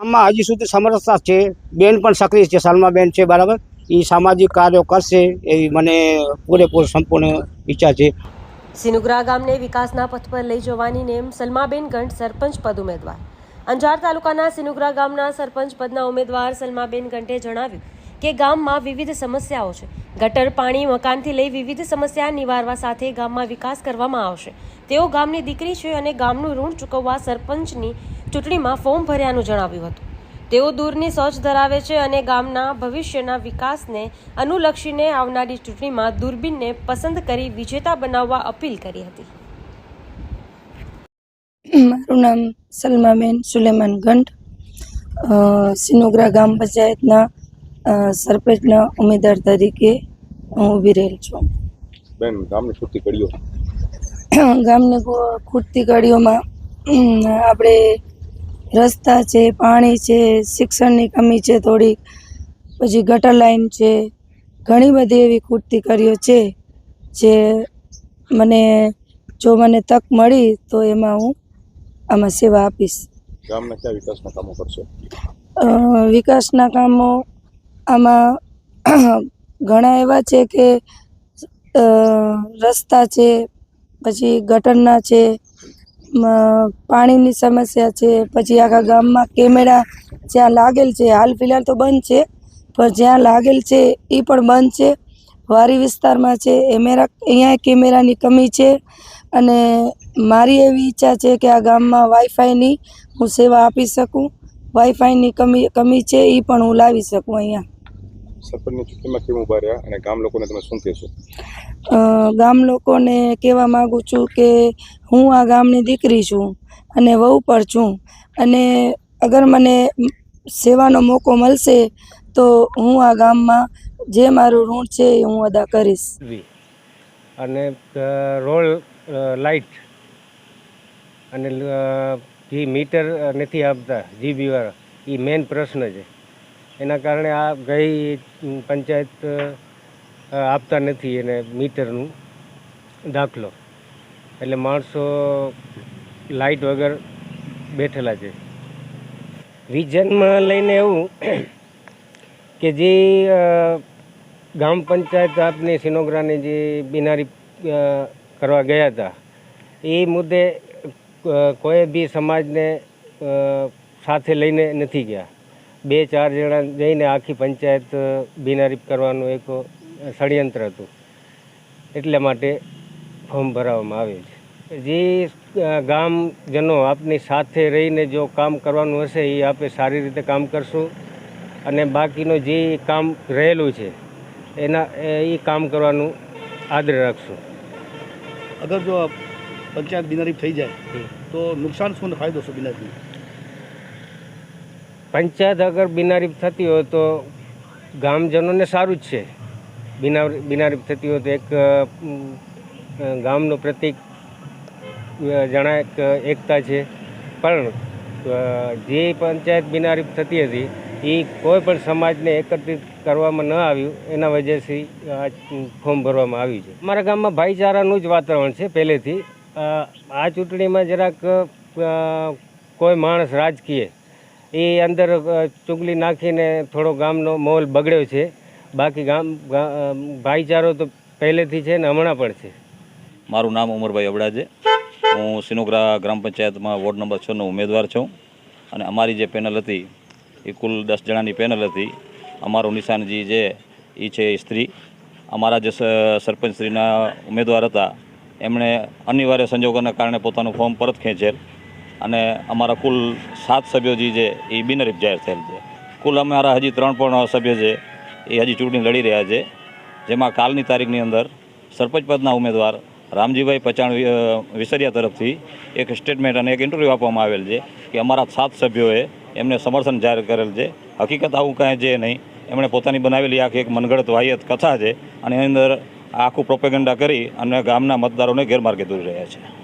આમાં હજી સુધી સમરસતા છે. બેન પણ સક્રિય છે સલમા બેન છે, બરાબર? એ સામાજિક કાર્યો કરશે એવી મને પૂરેપૂરો સંપૂર્ણ ઈચ્છા છે. સિનુગ્રા ગામને વિકાસના પથ પર લઈ જવાની નેમ સલમાબેન ગંઠ સરપંચ પદ ઉમેદવાર. અંજાર તાલુકાના સિનુગ્રા ગામના સરપંચ પદના ઉમેદવાર સલમાબેન ગંઠે જણાવ્યું કે ગામમાં વિવિધ સમસ્યાઓ છે. ગટર, પાણી, મકાનથી લઈ વિવિધ સમસ્યા નિવારવા સાથે ગામમાં વિકાસ કરવામાં આવશે. તેઓ ગામની દીકરી છે અને ગામનું ઋણ ચૂકવવા સરપંચની ચૂંટણીમાં ફોર્મ ભર્યાનું જણાવ્યું હતું. તેઓ દૂરની સોચ ધરાવે છે અને ગામના ભવિષ્યના વિકાસને અનુલક્ષીને આવનારી ચૂંટણીમાં દૂરબીનને પસંદ કરી વિજેતા બનાવવા અપીલ કરી હતી. મારું નામ સલમાબેન સુલેમાન ગંઠ સિનોગ્રા ગામ પંચાયતના સરપંચના ઉમેદવાર તરીકે હું ઊભી રહેલ છું. બેન ગામની ખૂટતી કડીઓ. ગામની ખૂટતી કડીઓમાં આપણે રસ્તા છે પાણી છે શિક્ષણની કમી છે થોડીક પછી ગટર લાઈન છે ઘણી બધી એવી ખૂટતી કડીઓ છે જે મને જો મને તક મળી તો એમાં હું આમાં સેવા આપીશ. ગામના કયા વિકાસના કામો કરશો? વિકાસના કામો આમાં ઘણા એવા છે કે રસ્તા છે, પછી ગટરના છે પાણીની સમસ્યા છે, પછી આખા ગામમાં કેમેરા જ્યાં લાગેલ છે, હાલ ફિલહાલ તો બંધ છે, પણ જ્યાં લાગેલ છે એ પણ બંધ છે. વારી વિસ્તારમાં છે, એમેરા, અહીંયા કેમેરાની કમી છે, અને મારી એવી ઈચ્છા છે કે આ ગામમાં વાઈફાઈની હું સેવા આપી શકું. વાઈફાઈની કમી કમી છે એ પણ હું લાવી શકું અહીંયા. સરપંચની ચૂંટણીમાં કેમ ઊભા રહ્યા અને ગામ લોકોને તમે શું કહેશો? ગામ લોકોને કહેવા માગું છું કે હું આ ગામની દીકરી છું અને વહુ પર છું. અને અગર મને સેવાનો મોકો મળશે તો હું આ ગામમાં જે મારું ઋણ છે એ હું અદા કરીશ. અને રોલ લાઇટ અને જે મીટર નથી આપતા જીબીવાળા એ મેઇન પ્રશ્ન છે. એના કારણે આ ગઈ પંચાયત આપતા નથી એને મીટરનું દાખલો. એટલે માણસો લાઇટ વગર બેઠેલા છે. વિઝનમાં લઈને એવું કે જે ગામ પંચાયત આપની સિનોગ્રાની જે બિનારી કરવા ગયા હતા, એ મુદ્દે કોઈ બી સમાજને સાથે લઈને નથી ગયા. બે ચાર જણા જઈને આખી પંચાયત અ, બિનારી કરવાનું એક ષડયંત્ર હતું. એટલા માટે ફોર્મ ભરાવવામાં આવે છે. જે ગામજનો આપની સાથે રહીને જો કામ કરવાનું હશે એ આપણે સારી રીતે કામ કરશું. અને બાકીનું જે કામ રહેલું છે એના એ કામ કરવાનું આદર રાખશું. અગર જો પંચાયત બિનહરીફ થઈ જાય તો નુકસાન શું ફાયદો શું બિનહરીફ પંચાયત અગર બિનારીફ થતી હોય તો ગામજનોને સારું જ છે. બિના બિનારીફ થતી હોય તો એક ગામનું પ્રતિક જણા જણાય એકતા છે. પણ જે પંચાયત બિનારીફ થતી હતી એ કોઈ પણ સમાજને એકત્રિત કરવામાં ન આવ્યું. એના વજહથી આ ફોર્મ ભરવામાં આવ્યું છે. અમારા ગામમાં ભાઈચારાનું જ વાતાવરણ છે પહેલેથી. આ ચૂંટણીમાં જરાક કોઈ માણસ રાજકીય એ અંદર ચુગલી નાખીને થોડો ગામનો માહોલ બગડ્યો છે. બાકી ગામ ભાઈચારો તો પહેલેથી છે ને હમણાં પણ છે. મારું નામ ઉમરભાઈ અબડા છે હું સિનોગ્રા ગ્રામ પંચાયતમાં વોર્ડ નંબર છનો ઉમેદવાર છું. અને અમારી જે પેનલ હતી, એ કુલ દસ જણાની પેનલ હતી. અમારું નિશાનજી જે એ છે સ્ત્રી. અમારા જે સરપંચશ્રીના ઉમેદવાર હતા, એમણે અનિવાર્ય સંજોગોના કારણે પોતાનું ફોર્મ પરત ખેંચેલ. અને અમારા કુલ સાત સભ્યો જે છે એ બિનહરીફ જાહેર થયેલ છે. કુલ અમારા હજી ત્રણ પણ સભ્ય છે, એ હજી ચૂંટણી લડી રહ્યા છે. જેમાં કાલની તારીખની અંદર સરપંચ પદના ઉમેદવાર રામજીભાઈ પચાણ વિસરિયા તરફથી એક સ્ટેટમેન્ટ અને એક ઇન્ટરવ્યૂ આપવામાં આવેલ છે કે અમારા સાત સભ્યોએ એમને સમર્થન જાહેર કરેલ છે. હકીકત આવું કાંઈ છે નહીં. એમણે પોતાની બનાવેલી આખી એક મનગઢત વાહિયત કથા છે અને એની અંદર આખું પ્રોપેગન્ડા કરી અને ગામના મતદારોને ગેરમાર્ગે દોરી રહ્યા છે.